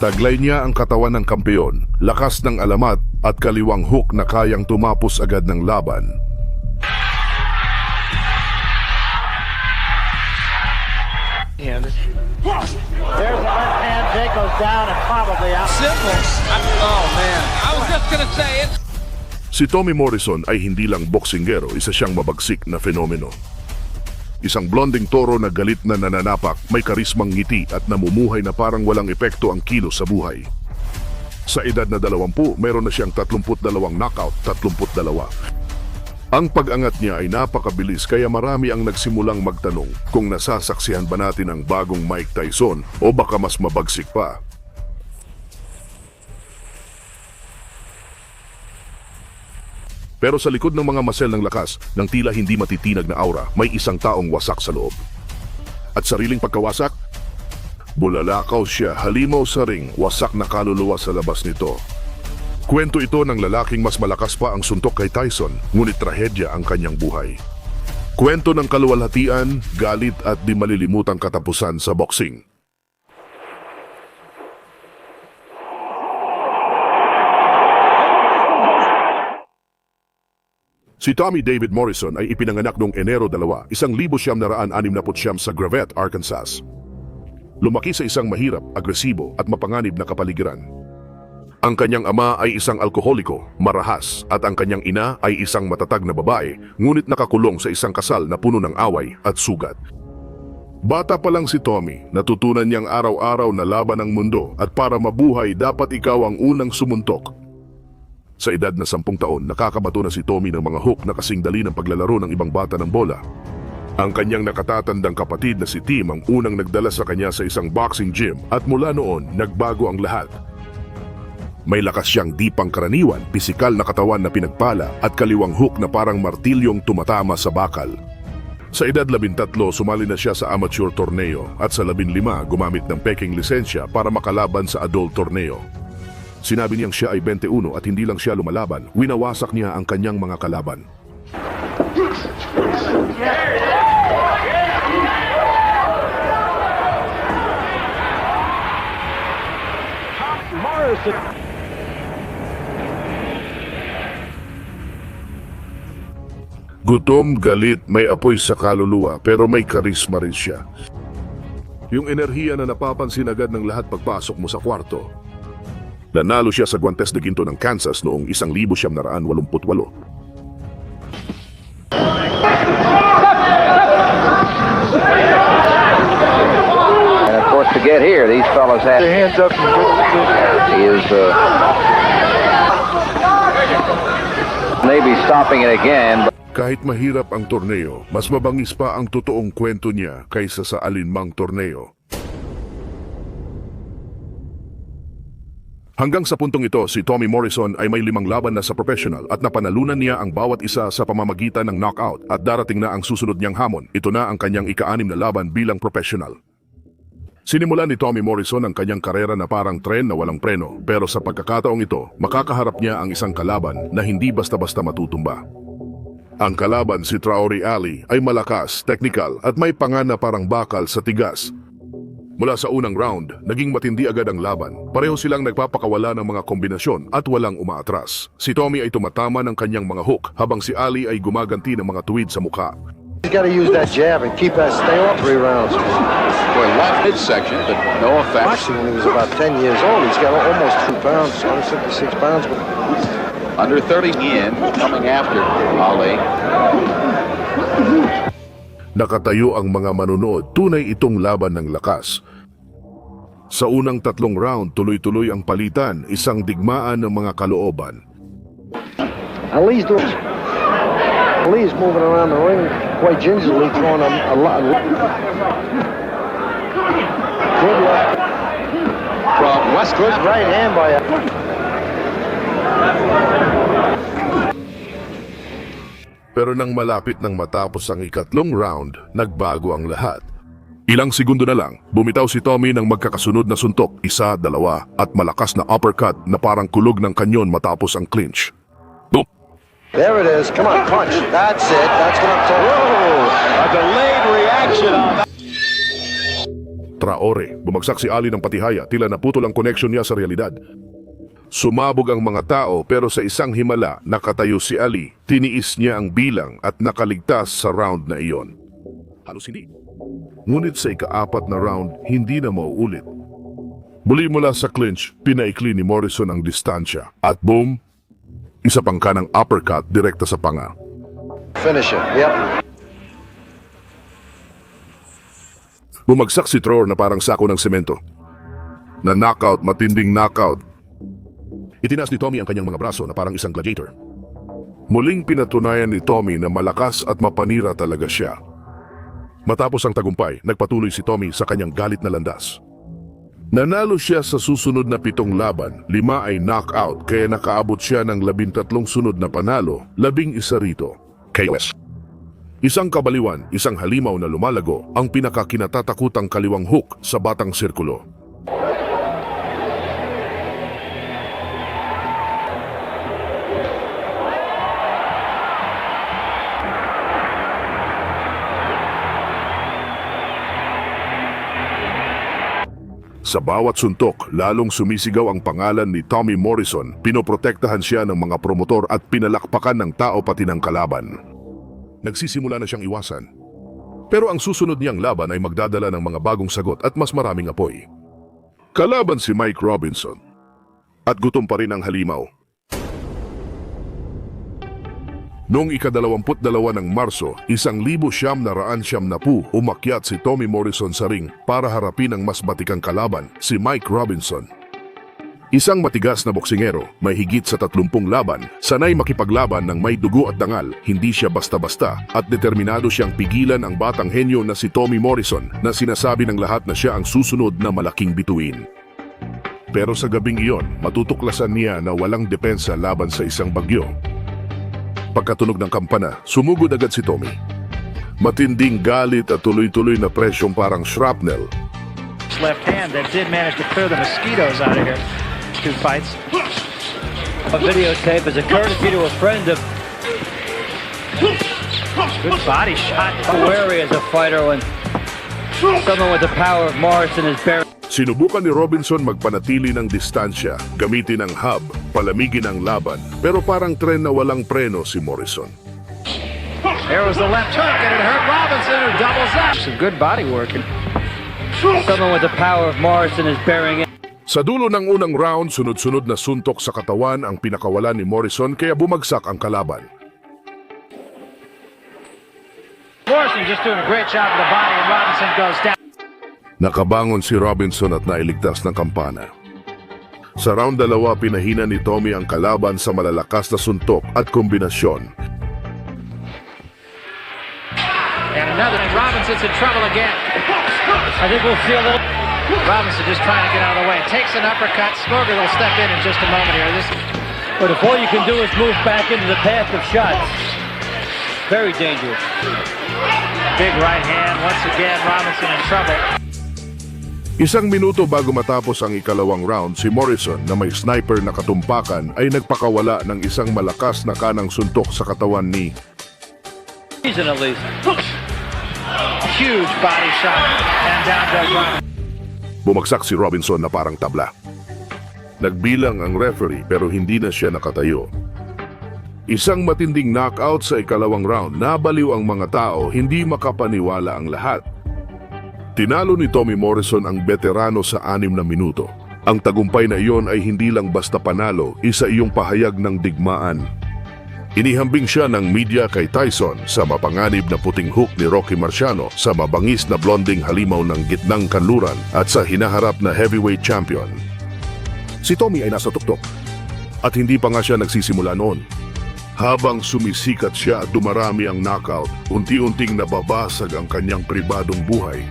Taglay niya ang katawan ng kampeon, lakas ng alamat at kaliwang hook na kayang tumapos agad ng laban. him. There's a left hand. Jake goes down and probably out. Simple. I- oh man, I was just gonna say it. Si Tommy Morrison ay hindi lang boksingero, isa siyang mabagsik na fenomeno. Isang blonding toro na galit na nananapak, may karismang ngiti at namumuhay na parang walang epekto ang kilos sa buhay. Sa edad na 20, meron na siyang 32 knockout, 32. Ang pag-angat niya ay napakabilis kaya marami ang nagsimulang magtanong kung nasasaksihan ba natin ang bagong Mike Tyson o baka mas mabagsik pa. Pero sa likod ng mga masel ng lakas, ng tila hindi matitinag na aura, may isang taong wasak sa loob. At sariling pagkawasak, bulalakaw siya, halimaw sa ring, wasak na kaluluwa sa labas nito. Kwento ito ng lalaking mas malakas pa ang suntok kay Tyson, ngunit trahedya ang kanyang buhay. Kwento ng kaluwalhatian, galit at di malilimutang katapusan sa boxing. Si Tommy David Morrison ay ipinanganak noong Enero 2, 1969 sa Gravette, Arkansas. Lumaki sa isang mahirap, agresibo at mapanganib na kapaligiran. Ang kanyang ama ay isang alkoholiko, marahas at ang kanyang ina ay isang matatag na babae ngunit nakakulong sa isang kasal na puno ng away at sugat. Bata pa lang si Tommy, natutunan niyang araw-araw na laban ng mundo at para mabuhay dapat ikaw ang unang sumuntok. Sa edad na sampung taon, nakakabato na si Tommy ng mga hook na kasing dali ng paglalaro ng ibang bata ng bola. Ang kanyang nakatatandang kapatid na si Tim ang unang nagdala sa kanya sa isang boxing gym at mula noon, nagbago ang lahat. May lakas siyang di pangkaraniwan, pisikal na katawan na pinagpala at kaliwang hook na parang martilyong tumatama sa bakal. Sa edad 13, sumali na siya sa amateur torneo at sa 15, gumamit ng peking lisensya para makalaban sa adult torneo. Sinabi niyang siya ay 21 at hindi lang siya lumalaban, winawasak niya ang kanyang mga kalaban. Gutom, galit, may apoy sa kaluluwa pero may karisma rin siya. Yung enerhiya na napapansin agad ng lahat pagpasok mo sa kwarto. Nanalo siya sa Guantes de Quinto ng Kansas noong 1988. And of course, to get here, these fellows have Their hands up. he is uh, maybe stopping it again, but Kahit mahirap ang torneo, mas mabangis pa ang totoong kwento niya kaysa sa alinmang torneo. Hanggang sa puntong ito, si Tommy Morrison ay may limang laban na sa professional at napanalunan niya ang bawat isa sa pamamagitan ng knockout at darating na ang susunod niyang hamon. Ito na ang kanyang ika-anim na laban bilang professional. Sinimulan ni Tommy Morrison ang kanyang karera na parang tren na walang preno pero sa pagkakataong ito, makakaharap niya ang isang kalaban na hindi basta-basta matutumba. Ang kalaban si Traore Ali ay malakas, technical at may panga na parang bakal sa tigas. Mula sa unang round, naging matindi agad ang laban. Pareho silang nagpapakawala ng mga kombinasyon at walang umaatras. Si Tommy ay tumatama ng kanyang mga hook habang si Ali ay gumaganti ng mga tuwid sa mukha. He's got to use that jab and keep that stay off three rounds. Boy, left midsection, but no effect. Actually, when he was about 10 years old, he's got almost two pounds, 156 pounds. Under 30 in, coming after Ali. Nakatayo ang mga manunood, tunay itong laban ng lakas. Sa unang tatlong round, tuloy-tuloy ang palitan, isang digmaan ng mga kalooban. Ali's doing. Ali's moving around the ring quite gingerly, throwing a, a lot. Good left, From West good right hand by. Pero nang malapit nang matapos ang ikatlong round, nagbago ang lahat. Ilang segundo na lang, bumitaw si Tommy ng magkakasunod na suntok, isa, dalawa, at malakas na uppercut na parang kulog ng kanyon matapos ang clinch. Boom! There it is. Come on, punch. That's it. That's what I'm talking about. A delayed reaction on that. Traore. Bumagsak si Ali ng patihaya, tila naputol ang connection niya sa realidad. Sumabog ang mga tao pero sa isang himala nakatayo si Ali. Tiniis niya ang bilang at nakaligtas sa round na iyon. Halos hindi. Ngunit sa ikaapat na round, hindi na mauulit. Muli mula sa clinch, pinaikli ni Morrison ang distansya. At boom, isa pang kanang uppercut direkta sa panga. Finish it. Yep. Bumagsak si Tror na parang sako ng semento. Na knockout, matinding knockout. Itinaas ni Tommy ang kanyang mga braso na parang isang gladiator. Muling pinatunayan ni Tommy na malakas at mapanira talaga siya. Matapos ang tagumpay, nagpatuloy si Tommy sa kanyang galit na landas. Nanalo siya sa susunod na pitong laban, lima ay knockout kaya nakaabot siya ng labintatlong sunod na panalo, labing isa rito. KOS. Isang kabaliwan, isang halimaw na lumalago, ang pinakakinatatakutang kaliwang hook sa batang sirkulo. Sa bawat suntok, lalong sumisigaw ang pangalan ni Tommy Morrison. Pinoprotektahan siya ng mga promotor at pinalakpakan ng tao pati ng kalaban. Nagsisimula na siyang iwasan. Pero ang susunod niyang laban ay magdadala ng mga bagong sagot at mas maraming apoy. Kalaban si Mike Robinson. At gutom pa rin ang halimaw. Noong ikadalawamput dalawa ng Marso, isang libo siyam na raan siyam na pu, umakyat si Tommy Morrison sa ring para harapin ang mas batikang kalaban, si Mike Robinson. Isang matigas na boksingero, may higit sa tatlumpung laban, sanay makipaglaban ng may dugo at dangal, hindi siya basta-basta at determinado siyang pigilan ang batang henyo na si Tommy Morrison na sinasabi ng lahat na siya ang susunod na malaking bituin. Pero sa gabing iyon, matutuklasan niya na walang depensa laban sa isang bagyo. Pagkatunog ng kampana, sumugod agad si Tommy. Matinding galit at tuloy-tuloy na presyong parang shrapnel left hand that did manage to clear the mosquitoes out of here. Two fights. A videotape is a courtesy to a friend of Good body shot. wary as a fighter when someone with the power of Morrison is buried. Sinubukan ni Robinson magpanatili ng distansya, gamitin ang hub, palamigin ang laban, pero parang tren na walang preno si Morrison. There was the left hook, and it hurt Robinson, who doubles up. Some good body working. Someone with the power of Morrison is burying it. Sa dulo ng unang round, sunod-sunod na suntok sa katawan ang pinakawalan ni Morrison kaya bumagsak ang kalaban. Morrison just doing a great job with the body, and Robinson goes down. Nakabangon si Robinson at nailigtas ng kampana. Sa round dalawa, pinahina ni Tommy ang kalaban sa malalakas na suntok at kombinasyon. And another, and Robinson's in trouble again. I think we'll see a little. Robinson just trying to get out of the way. Takes an uppercut. Smoger will step in in just a moment here. This But if all you can do is move back into the path of shots, very dangerous. big right hand. Once again, Robinson in trouble. Isang minuto bago matapos ang ikalawang round, si Morrison na may sniper na katumpakan ay nagpakawala ng isang malakas na kanang suntok sa katawan ni Season at least. Huge body shot. And down goes Robinson. Bumagsak si Robinson na parang tabla. Nagbilang ang referee pero hindi na siya nakatayo. Isang matinding knockout sa ikalawang round, nabaliw ang mga tao, hindi makapaniwala ang lahat. Tinalo ni Tommy Morrison ang veterano sa anim na minuto. Ang tagumpay na iyon ay hindi lang basta panalo, isa iyong pahayag ng digmaan. Inihambing siya ng media kay Tyson sa mapanganib na puting hook ni Rocky Marciano sa mabangis na blonding halimaw ng gitnang kanluran at sa hinaharap na heavyweight champion. Si Tommy ay nasa tuktok at hindi pa nga siya nagsisimula noon. Habang sumisikat siya at dumarami ang knockout, unti-unting nababasag ang kanyang pribadong buhay.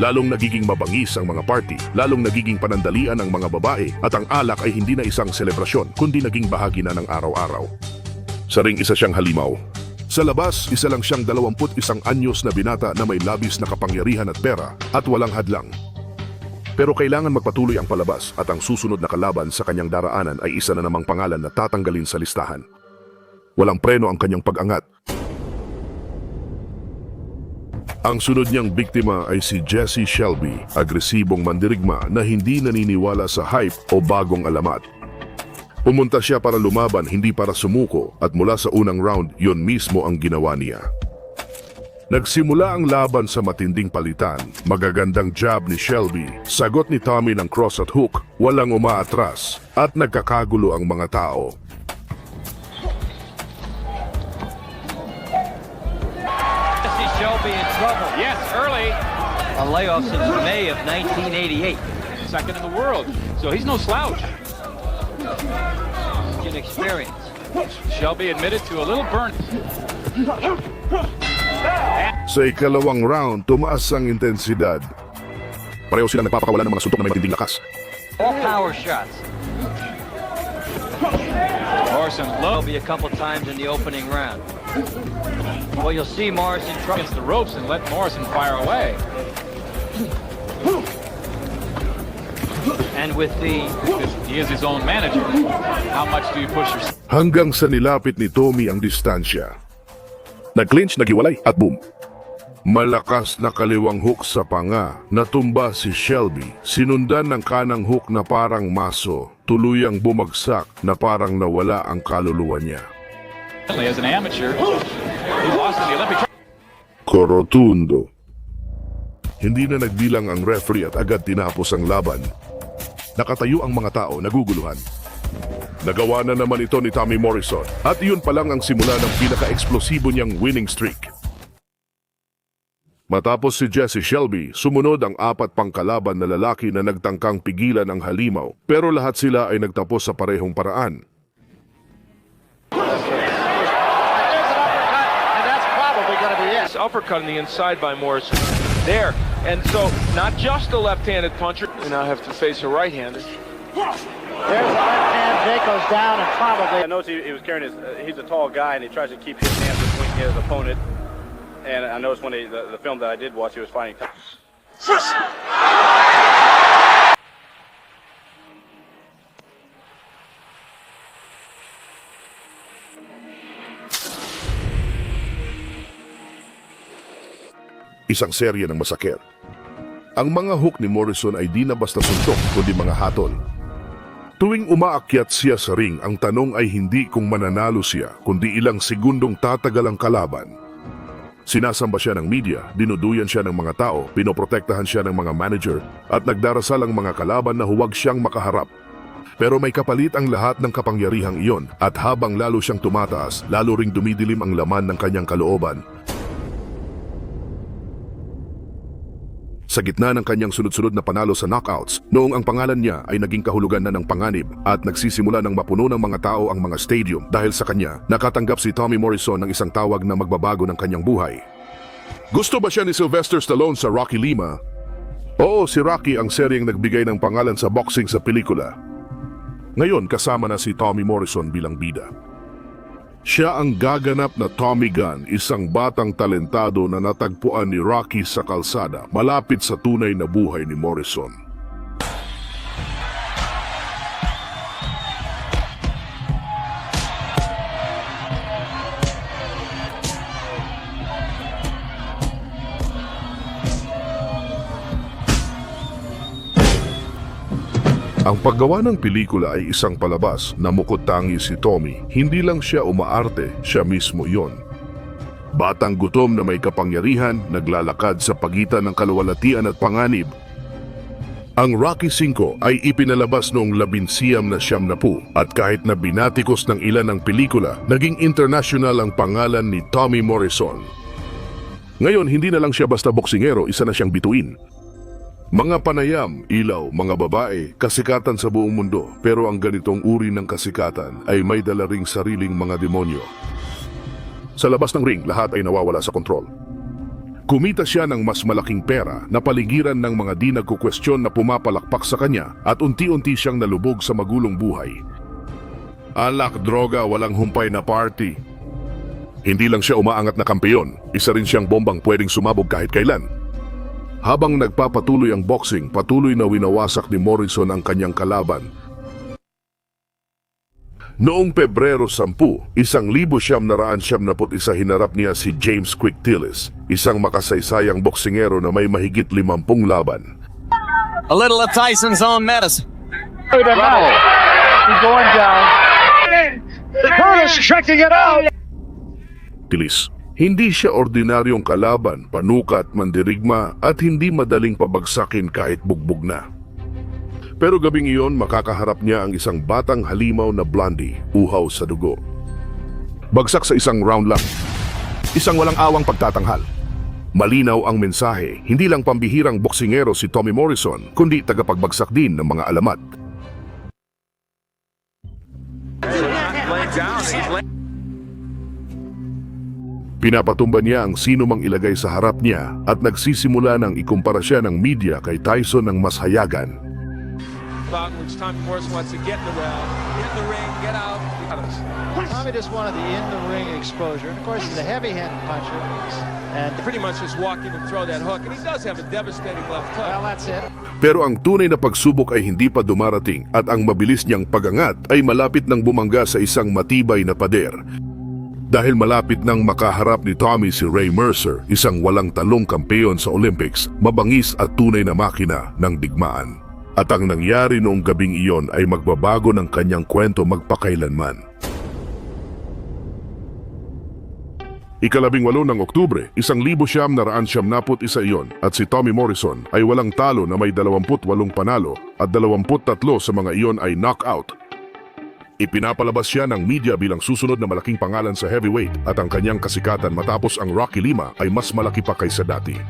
Lalong nagiging mabangis ang mga party, lalong nagiging panandalian ang mga babae at ang alak ay hindi na isang selebrasyon kundi naging bahagi na ng araw-araw. Sa ring isa siyang halimaw. Sa labas, isa lang siyang 21 anyos na binata na may labis na kapangyarihan at pera at walang hadlang. Pero kailangan magpatuloy ang palabas at ang susunod na kalaban sa kanyang daraanan ay isa na namang pangalan na tatanggalin sa listahan. Walang preno ang kanyang pag-angat. Ang sunod niyang biktima ay si Jesse Shelby, agresibong mandirigma na hindi naniniwala sa hype o bagong alamat. Pumunta siya para lumaban hindi para sumuko at mula sa unang round yon mismo ang ginawa niya. Nagsimula ang laban sa matinding palitan, magagandang jab ni Shelby, sagot ni Tommy ng cross at hook, walang umaatras, at nagkakagulo ang mga tao. Shelby in trouble. Yes, early. A layoff since May of 1988. Second in the world. So he's no slouch. Inexperience. Shelby admitted to a little burn. Sa ikalawang round, tumaas ang intensidad. Pareho sila nagpapakawala ng mga suntok na may matinding lakas. All power shots. Morrison low Shelby a couple times in the opening round. Well, you'll see Morrison try. against the ropes and let Morrison fire away. And with the he is his own manager. How much do you push yourself? Hanggang sa nilapit ni Tommy ang distansya. Nag-clinch, naghiwalay at boom. Malakas na kaliwang hook sa panga, natumba si Shelby, sinundan ng kanang hook na parang maso, tuluyang bumagsak na parang nawala ang kaluluwa niya. As an amateur, he lost in the Olympic. Korotundo. Hindi na nagbilang ang referee at agad tinapos ang laban. Nakatayo ang mga tao naguguluhan. Nagawa na naman ito ni Tommy Morrison at iyon pa lang ang simula ng pinaka-eksplosibo niyang winning streak. Matapos si Jesse Shelby, sumunod ang apat pang kalaban na lalaki na nagtangkang pigilan ang halimaw pero lahat sila ay nagtapos sa parehong paraan. Going to be it. This uppercut on the inside by Morrison. There. And so, not just a left-handed puncher. And now have to face a right-handed. There's the left hand. Jake goes down and probably I noticed he, he was carrying his. Uh, he's a tall guy, and he tries to keep his hands between his opponent. And I noticed when he, the, the film that I did watch, he was fighting. Isang serye ng masakit. Ang mga hook ni Morrison ay di na basta suntok kundi mga hatol. Tuwing umaakyat siya sa ring, ang tanong ay hindi kung mananalo siya, kundi ilang segundong tatagal ang kalaban. Sinasamba siya ng media, dinuduyan siya ng mga tao, pinoprotektahan siya ng mga manager, at nagdarasal ang mga kalaban na huwag siyang makaharap. Pero may kapalit ang lahat ng kapangyarihang iyon at habang lalo siyang tumataas, lalo ring dumidilim ang laman ng kanyang kalooban Sa gitna ng kanyang sunod-sunod na panalo sa knockouts, noong ang pangalan niya ay naging kahulugan na ng panganib at nagsisimula ng mapuno ng mga tao ang mga stadium dahil sa kanya, nakatanggap si Tommy Morrison ng isang tawag na magbabago ng kanyang buhay. Gusto ba siya ni Sylvester Stallone sa Rocky Lima? Oo, si Rocky ang seryeng nagbigay ng pangalan sa boxing sa pelikula. Ngayon kasama na si Tommy Morrison bilang bida. Siya ang gaganap na Tommy Gunn, isang batang talentado na natagpuan ni Rocky sa kalsada malapit sa tunay na buhay ni Morrison. Ang paggawa ng pelikula ay isang palabas na mukot tangi si Tommy. Hindi lang siya umaarte, siya mismo yon. Batang gutom na may kapangyarihan, naglalakad sa pagitan ng kaluwalhatian at panganib. Ang Rocky 5 ay ipinalabas noong labinsiyam na siyam na po at kahit na binatikos ng ilan ng pelikula, naging international ang pangalan ni Tommy Morrison. Ngayon, hindi na lang siya basta boksingero, isa na siyang bituin. Mga panayam, ilaw, mga babae, kasikatan sa buong mundo. Pero ang ganitong uri ng kasikatan ay may dala ring sariling mga demonyo. Sa labas ng ring, lahat ay nawawala sa kontrol. Kumita siya ng mas malaking pera na paligiran ng mga di nagkukwestiyon na pumapalakpak sa kanya at unti-unti siyang nalubog sa magulong buhay. Alak, droga, walang humpay na party. Hindi lang siya umaangat na kampeyon, isa rin siyang bombang pwedeng sumabog kahit kailan. Habang nagpapatuloy ang boxing, patuloy na winawasak ni Morrison ang kanyang kalaban. Noong Pebrero 10, isang libo siyam na raan siyam na put isa hinarap niya si James Quick Tillis, isang makasaysayang boksingero na may mahigit limampung laban. A little of Tyson's own medicine. He's going down. Curtis checking it out. Tillis, hindi siya ordinaryong kalaban, panukat, mandirigma at hindi madaling pabagsakin kahit bugbog na. Pero gabing iyon makakaharap niya ang isang batang halimaw na blondie, uhaw sa dugo. Bagsak sa isang round lang. Isang walang awang pagtatanghal. Malinaw ang mensahe, hindi lang pambihirang boksingero si Tommy Morrison, kundi tagapagbagsak din ng mga alamat. Pinapatumba niya ang sino mang ilagay sa harap niya at nagsisimula ng ikumpara siya ng media kay Tyson ng mas hayagan. which Tommy Morrison wants to get in the round, get in the ring, get out. Tommy just wanted the in-the-ring exposure. And of course, he's a heavy-handed puncher. And, Pretty much just walk in and throw that hook, and he does have a devastating left hook. well, that's it. Pero ang tunay na pagsubok ay hindi pa dumarating at ang mabilis niyang pagangat ay malapit nang bumangga sa isang matibay na pader. Dahil malapit nang makaharap ni Tommy si Ray Mercer, isang walang talong kampeon sa Olympics, mabangis at tunay na makina ng digmaan. At ang nangyari noong gabing iyon ay magbabago ng kanyang kwento magpakailanman. Ikalabing walo ng Oktubre, isang libo siyam na raan siyam naput isa iyon at si Tommy Morrison ay walang talo na may 28 panalo at 23 sa mga iyon ay knockout. Ipinapalabas siya ng media bilang susunod na malaking pangalan sa heavyweight at ang kanyang kasikatan matapos ang Rocky Lima ay mas malaki pa kaysa dati.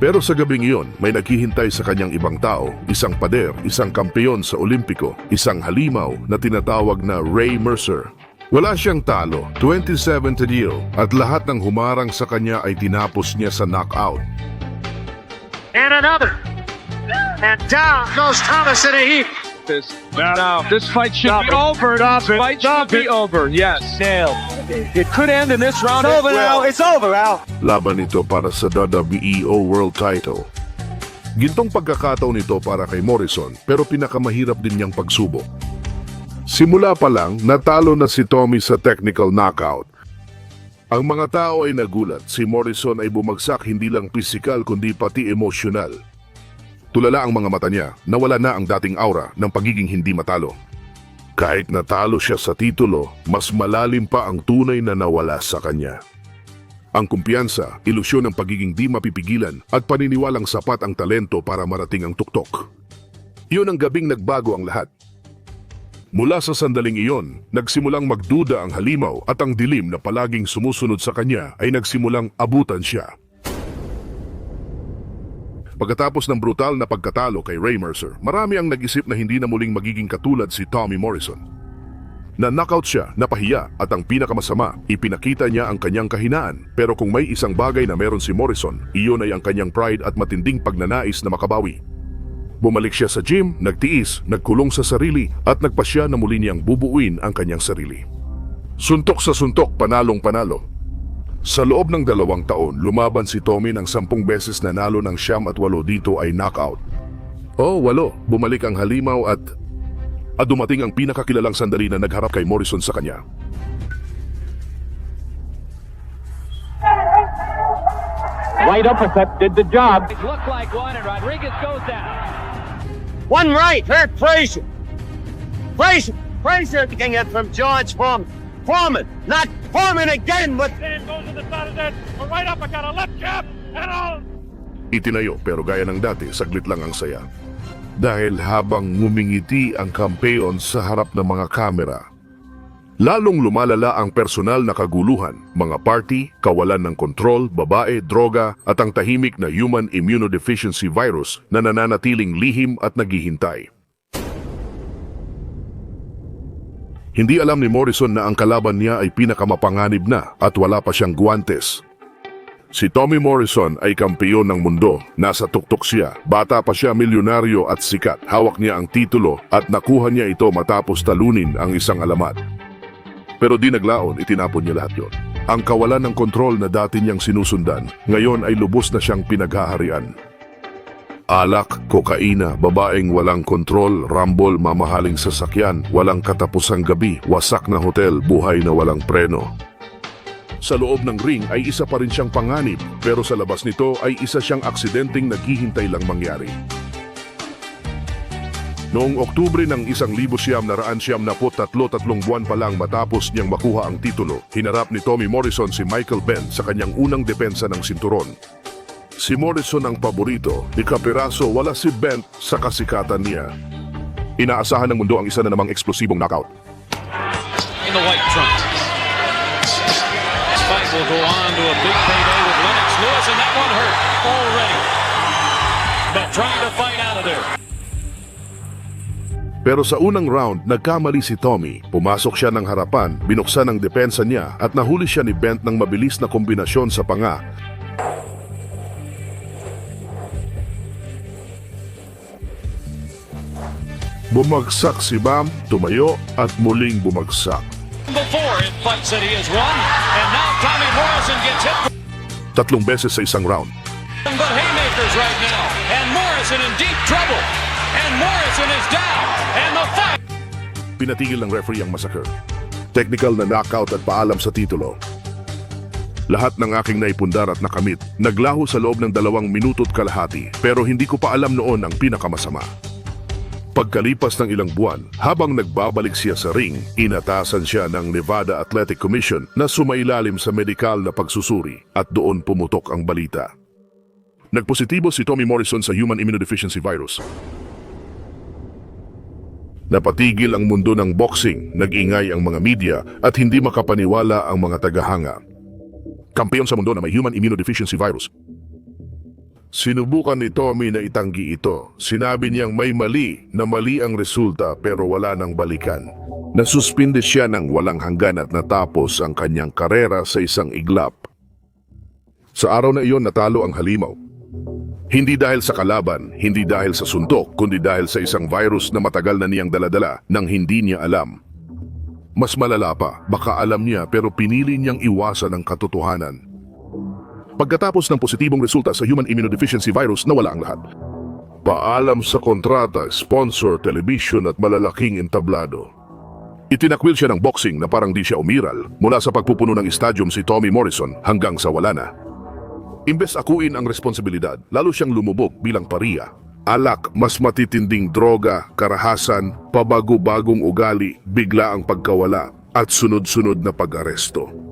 Pero sa gabing iyon, may naghihintay sa kanyang ibang tao, isang pader, isang kampeon sa Olimpiko, isang halimaw na tinatawag na Ray Mercer. Wala siyang talo, 27 to deal, at lahat ng humarang sa kanya ay tinapos niya sa knockout. And another. And down goes Thomas in a heap. This, now, this fight should be over. This fight should be over. Yes. Nailed. It could end in this round. It's over now. It's over, Al. Laban ito para sa WBO World Title. Gintong pagkakataon ito para kay Morrison pero pinakamahirap din niyang pagsubok. Simula pa lang, natalo na si Tommy sa technical knockout. Ang mga tao ay nagulat, si Morrison ay bumagsak hindi lang pisikal kundi pati emosyonal. Tulala ang mga mata niya, nawala na ang dating aura ng pagiging hindi matalo. Kahit natalo siya sa titulo, mas malalim pa ang tunay na nawala sa kanya. Ang kumpiyansa, ilusyon ng pagiging di mapipigilan at paniniwalang sapat ang talento para marating ang tuktok. Iyon ang gabing nagbago ang lahat. Mula sa sandaling iyon, nagsimulang magduda ang halimaw at ang dilim na palaging sumusunod sa kanya ay nagsimulang abutan siya. Pagkatapos ng brutal na pagkatalo kay Ray Mercer, marami ang nag-isip na hindi na muling magiging katulad si Tommy Morrison. Na-knockout siya, napahiya at ang pinakamasama, ipinakita niya ang kanyang kahinaan. Pero kung may isang bagay na meron si Morrison, iyon ay ang kanyang pride at matinding pagnanais na makabawi. Bumalik siya sa gym, nagtiis, nagkulong sa sarili at nagpasya na muli niyang bubuuin ang kanyang sarili. Suntok sa suntok, panalong panalo. Sa loob ng dalawang taon, lumaban si Tommy ng sampung beses nanalo ng siyam at walo dito ay knockout. Oh, walo. Bumalik ang halimaw at... At dumating ang pinakakilalang sandali na nagharap kay Morrison sa kanya. Right uppercut did the job. Looked like one, and Rodriguez goes down. One right hurt Frazier. Frazier. Frazier can get from George Foreman. Foreman. Not Foreman again, but... goes to the side of that. A right uppercut, a left jab, and all. Itinayo pero gaya ng dati, saglit lang ang saya. Dahil habang ngumingiti ang kampeon sa harap ng mga kamera, lalong lumalala ang personal na kaguluhan, mga party, kawalan ng kontrol, babae, droga at ang tahimik na human immunodeficiency virus na nananatiling lihim at naghihintay. Hindi alam ni Morrison na ang kalaban niya ay pinakamapanganib na at wala pa siyang guwantes. Si Tommy Morrison ay kampeyon ng mundo. Nasa tuktok siya. Bata pa siya milyonaryo at sikat. Hawak niya ang titulo at nakuha niya ito matapos talunin ang isang alamat. Pero di naglaon, itinapon niya lahat yon. Ang kawalan ng kontrol na dati niyang sinusundan, ngayon ay lubos na siyang pinaghaharian. Alak, kokaina, babaeng walang kontrol, rambol, mamahaling sasakyan, walang katapusang gabi, wasak na hotel, buhay na walang preno. Sa loob ng ring ay isa pa rin siyang panganib, pero sa labas nito ay isa siyang aksidenteng naghihintay lang mangyari. Noong Oktubre ng isang libo siyam na raan siyam na tatlo tatlong buwan pa lang matapos niyang makuha ang titulo, hinarap ni Tommy Morrison si Michael Ben sa kanyang unang depensa ng sinturon. Si Morrison ang paborito, ni Capiraso wala si Ben sa kasikatan niya. Inaasahan ng mundo ang isa na namang eksplosibong knockout. In the white trunks. This fight will go on to a big payday with Lennox Lewis, and that one hurt already. But trying to fight out of there. Pero sa unang round, nagkamali si Tommy. Pumasok siya ng harapan, binuksan ang depensa niya at nahuli siya ni Bent ng mabilis na kombinasyon sa panga. Bumagsak si Bam, tumayo at muling bumagsak. Tatlong beses sa isang round. But haymakers right now, and Morrison in deep trouble. And Morrison is down, and the fight. Pinatigil ng referee ang massacre. Technical na knockout at paalam sa titulo. Lahat ng aking naipundar at nakamit, naglaho sa loob ng dalawang minuto't kalahati pero hindi ko pa alam noon ang pinakamasama. Pagkalipas ng ilang buwan, habang nagbabalik siya sa ring, inatasan siya ng Nevada Athletic Commission na sumailalim sa medikal na pagsusuri at doon pumutok ang balita. Nagpositibo si Tommy Morrison sa human immunodeficiency virus. Napatigil ang mundo ng boxing, nag-ingay ang mga media at hindi makapaniwala ang mga tagahanga. Kampeon sa mundo na may human immunodeficiency virus. Sinubukan ni Tommy na itanggi ito. Sinabi niyang may mali na mali ang resulta pero wala nang balikan. Nasuspinde siya ng walang hanggan at natapos ang kanyang karera sa isang iglap. Sa araw na iyon natalo ang halimaw. Hindi dahil sa kalaban, hindi dahil sa suntok, kundi dahil sa isang virus na matagal na niyang daladala nang hindi niya alam. Mas malala pa, baka alam niya pero pinili niyang iwasan ang katotohanan. Pagkatapos ng positibong resulta sa human immunodeficiency virus, nawala ang lahat. Paalam sa kontrata, sponsor, television at malalaking entablado. Itinakwil siya ng boxing na parang di siya umiral mula sa pagpupuno ng stadium si Tommy Morrison hanggang sa wala na. Imbes akuin ang responsibilidad, lalo siyang lumubog bilang pariya. Alak, mas matitinding droga, karahasan, pabago-bagong ugali, bigla ang pagkawala at sunod-sunod na pag-aresto.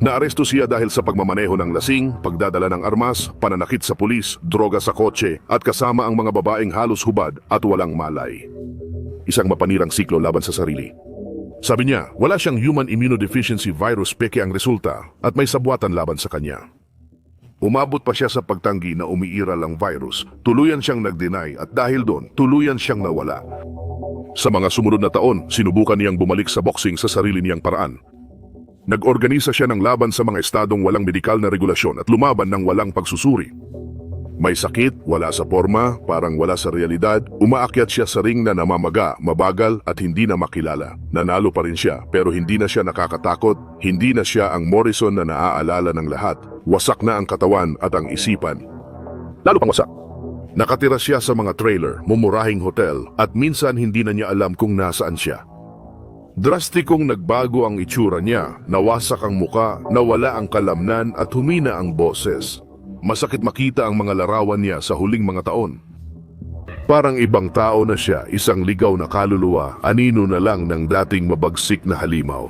Naaresto siya dahil sa pagmamaneho ng lasing, pagdadala ng armas, pananakit sa pulis, droga sa kotse at kasama ang mga babaeng halos hubad at walang malay. Isang mapanirang siklo laban sa sarili. Sabi niya, wala siyang human immunodeficiency virus peke ang resulta at may sabwatan laban sa kanya. Umabot pa siya sa pagtanggi na umiiral ang virus, tuluyan siyang nag-deny at dahil doon, tuluyan siyang nawala. Sa mga sumunod na taon, sinubukan niyang bumalik sa boxing sa sarili niyang paraan. Nag-organisa siya ng laban sa mga estadong walang medikal na regulasyon at lumaban ng walang pagsusuri. May sakit, wala sa forma, parang wala sa realidad, umaakyat siya sa ring na namamaga, mabagal at hindi na makilala. Nanalo pa rin siya pero hindi na siya nakakatakot, hindi na siya ang Morrison na naaalala ng lahat. Wasak na ang katawan at ang isipan. Lalo pang wasak. Nakatira siya sa mga trailer, mumurahing hotel at minsan hindi na niya alam kung nasaan siya. Drastikong nagbago ang itsura niya, nawasak ang muka, nawala ang kalamnan at humina ang boses. Masakit makita ang mga larawan niya sa huling mga taon. Parang ibang tao na siya, isang ligaw na kaluluwa, anino na lang ng dating mabagsik na halimaw.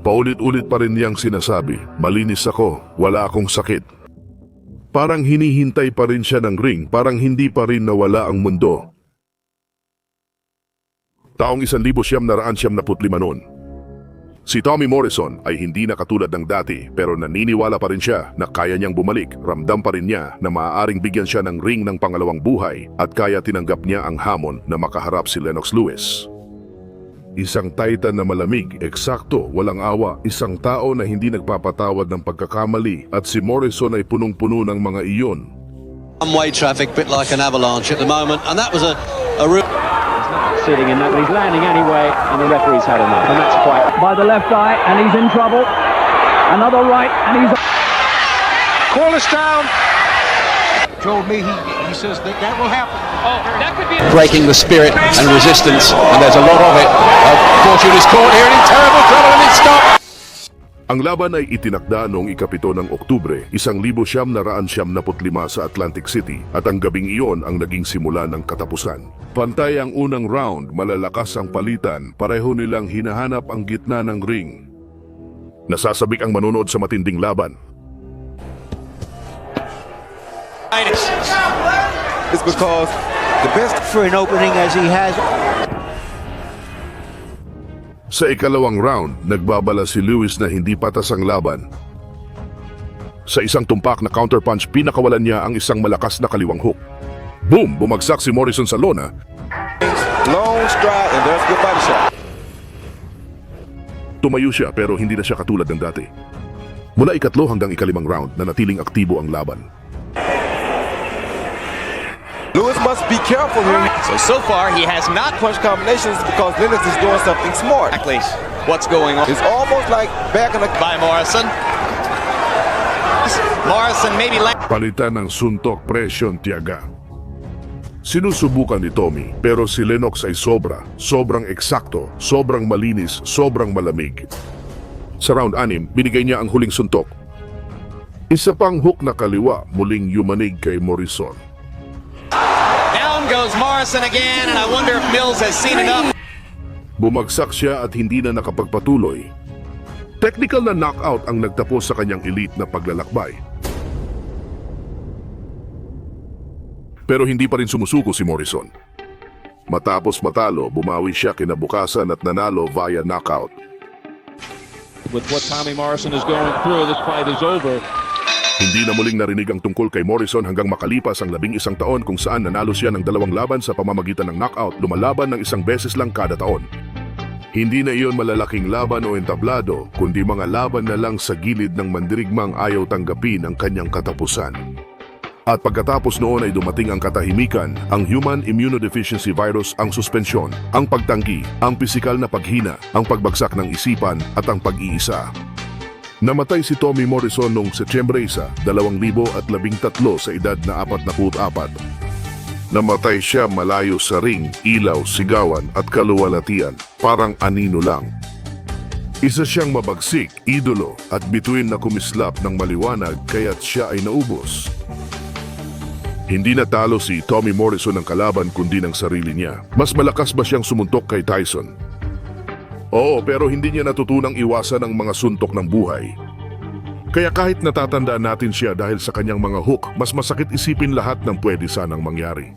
Paulit-ulit pa rin niyang sinasabi, malinis ako, wala akong sakit. Parang hinihintay pa rin siya ng ring, parang hindi pa rin nawala ang mundo. Taong isan libo siyam na raan siyam na putlima noon. Si Tommy Morrison ay hindi na katulad ng dati pero naniniwala pa rin siya na kaya niyang bumalik. Ramdam pa rin niya na maaaring bigyan siya ng ring ng pangalawang buhay at kaya tinanggap niya ang hamon na makaharap si Lennox Lewis. Isang titan na malamig, eksakto, walang awa, isang tao na hindi nagpapatawad ng pagkakamali at si Morrison ay punong-puno ng mga iyon. One-way traffic, bit like an avalanche at the moment, and that was a, a real... In that, but he's landing anyway, and the referee's had enough. And that's quite. By the left eye, and he's in trouble. Another right, and he's. Call us down. told me he, he says that that will happen. Oh, that could be. breaking the spirit and resistance, and there's a lot of it. Uh, Fortune is caught here and in terrible trouble, and it's stopped. Ang laban ay itinakda noong ikapito ng Oktubre, isang libo siyam na raan siyam naput lima sa Atlantic City at ang gabing iyon ang naging simula ng katapusan. Pantay ang unang round, malalakas ang palitan, pareho nilang hinahanap ang gitna ng ring. Nasasabik ang manonood sa matinding laban. It's because the best For an opening as he has Sa ikalawang round, nagbabala si Lewis na hindi patas ang laban. Sa isang tumpak na counterpunch, pinakawalan niya ang isang malakas na kaliwang hook. Boom! Bumagsak si Morrison sa lona long stride, and there's good body shot. Tumayo siya pero hindi na siya katulad ng dati. Mula ikatlo hanggang ikalimang round na natiling aktibo ang laban. Lewis must be careful here. So, so far, he has not punched combinations because Lennox is doing something smart. Exactly what's going on It's almost like back in the by Morrison. Morrison maybe Palitan ng suntok, presyon, tiyaga. Sinusubukan ni Tommy pero si Lennox ay sobra, sobrang eksakto, sobrang malinis, sobrang malamig. Sa round 6, binigay niya ang huling suntok. Isa pang hook na kaliwa muling yumanig kay Morrison. Goes Morrison again, and I wonder if Mills has seen enough. Bumagsak siya at hindi na nakapagpatuloy. Technical na knockout ang nagtapos sa kanyang elite na paglalakbay. Pero hindi pa rin sumusuko si Morrison. Matapos matalo, bumawi siya kinabukasan at nanalo via knockout. With what Tommy Morrison is going through, this fight is over. Hindi na muling narinig ang tungkol kay Morrison hanggang makalipas ang labing isang taon kung saan nanalo siya ng dalawang laban sa pamamagitan ng knockout lumalaban ng isang beses lang kada taon. Hindi na iyon malalaking laban o entablado, kundi mga laban na lang sa gilid ng mandirigmang ayaw tanggapin ang kanyang katapusan. At pagkatapos noon ay dumating ang katahimikan, ang human immunodeficiency virus ang suspensyon, ang pagtanggi, ang pisikal na paghina, ang pagbagsak ng isipan at ang pag-iisa. Namatay si Tommy Morrison noong Setyembre 1, 2013 sa edad na 44. Namatay siya malayo sa ring, ilaw, sigawan at kaluwalhatian, parang anino lang. Isa siyang mabagsik, idolo at bituin na kumislap ng maliwanag kaya't siya ay naubos. Hindi natalo si Tommy Morrison ng kalaban kundi ng sarili niya. Mas malakas ba siyang sumuntok kay Tyson? Oo, pero hindi niya natutunang iwasan ang mga suntok ng buhay. Kaya kahit natatandaan natin siya dahil sa kanyang mga hook, mas masakit isipin lahat ng pwede sanang mangyari.